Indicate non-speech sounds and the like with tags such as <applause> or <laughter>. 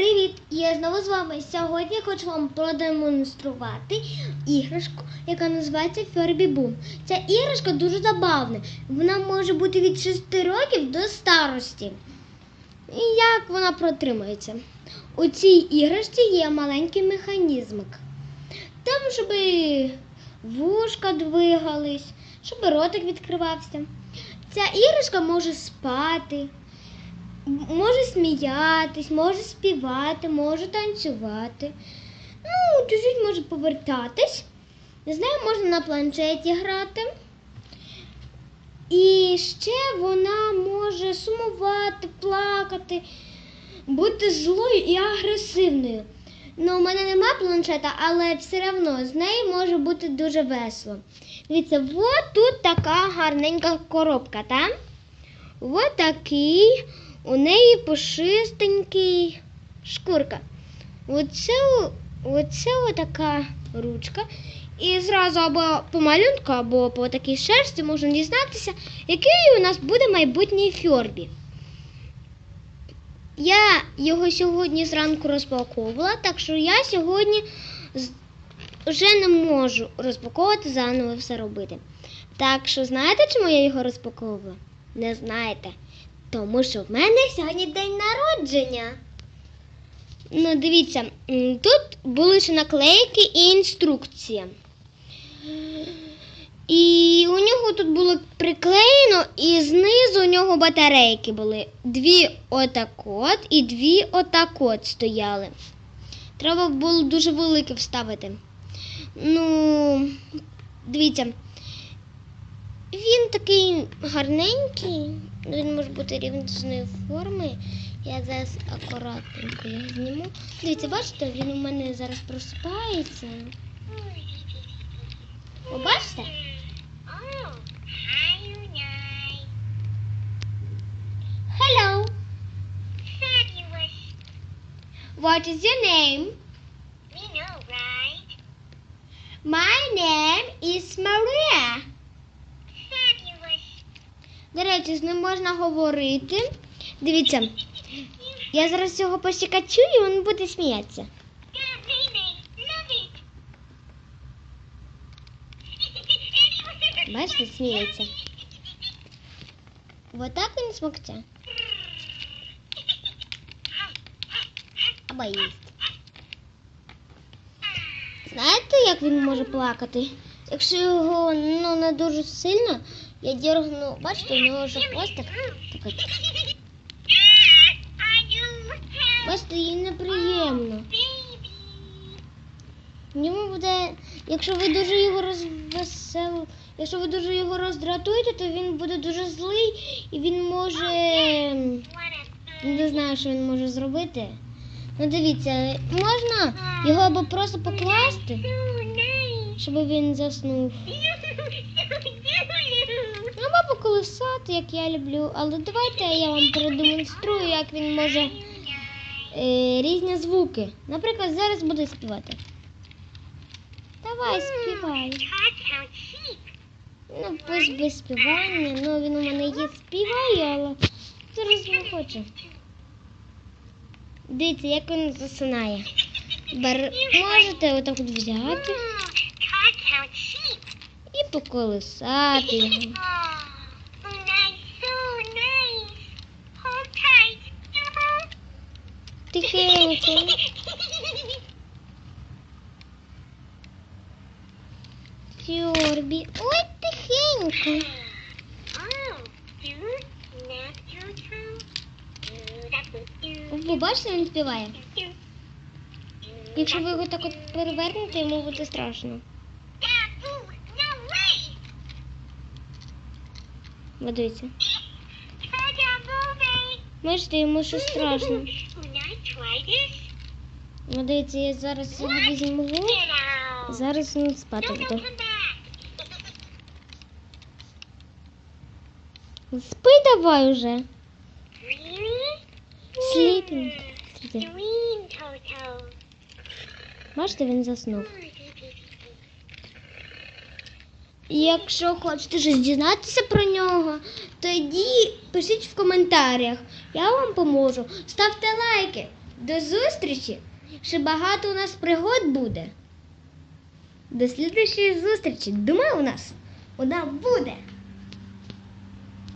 Привіт! Я знову з вами. Сьогодні хочу вам продемонструвати іграшку, яка називається Furby Boom. Ця іграшка дуже забавна. Вона може бути від 6 років до старості. І як вона протримується? У цій іграшці є маленький механізмик. Там, щоб вушка двигались, щоб ротик відкривався. Ця іграшка може спати, може сміятись, може співати, може танцювати. Ну, чуть-чуть може повертатись. Не знаю, можна на планшеті грати. І ще вона може сумувати, плакати, бути злою і агресивною. Ну, у мене нема планшета, але все одно з нею може бути дуже весело. Дивіться, от тут така гарненька коробка, так? Ось такий у неї пушистенький шкурка. Оце, оце така ручка. І зразу або по малюнку, або по такій шерсті можна дізнатися, який у нас буде майбутній фьорбі. Я його сьогодні зранку розпаковувала, так що я сьогодні вже не можу розпаковувати, заново все робити. Так що знаєте, чому я його розпаковувала? Не знаєте. Тому що в мене сьогодні день народження. Ну, дивіться, тут були ще наклейки і інструкція. І у нього тут було приклеєно, і знизу у нього батарейки були. Дві отак-от і дві отак-от стояли. Треба було дуже велике вставити. Ну, дивіться, він такий гарненький, він може бути рівної форми. Я зараз акуратненько його зніму. Дивіться, бачите, він у мене зараз просипається. Бачите? Unai. Hello, what is your name? We know, right? My name is Maria. До речі, з ним можна говорити. Дивіться, я зараз його посікачу і він буде сміятися. Бачите, сміється. Отак він смокче. Або їсть. Знаєте, як він може плакати? Якщо його ну, не дуже сильно, я дергну, бачите, у нього вже хвостик. Бачите, їй неприємно. Йому буде, якщо ви дуже його розвесел, якщо ви дуже його роздратуєте, то він буде дуже злий і він може. Не знаю, що він може зробити. Ну дивіться, можна його або просто покласти, щоб він заснув. <laughs> Або поколисати, як я люблю. Але давайте я вам продемонструю, як він може е, різні звуки. Наприклад, зараз буде співати. Давай, співай. Ну, пусть без співання. Ну, він у мене є співає, але зараз не хоче. Дивіться, як він засинає. Бер... Можете отак от взяти і поколисати його. Тихенько. Фьорбі. Ой, тихенько. Ви бачите, він співає. Якщо ви його так от перевернете, йому буде страшно. Ви дивіться. Бачите, йому щось страшно. Ну, дивіться, я зараз його візьму. Зараз він спати буде. Спи давай уже. Sleeping. Бачите, він заснув. І Якщо хочете щось дізнатися про нього, тоді пишіть в коментарях. Я вам поможу. Ставте лайки. До зустрічі! Ще багато у нас пригод буде. До слідчої зустрічі. Думаю, у нас вона буде.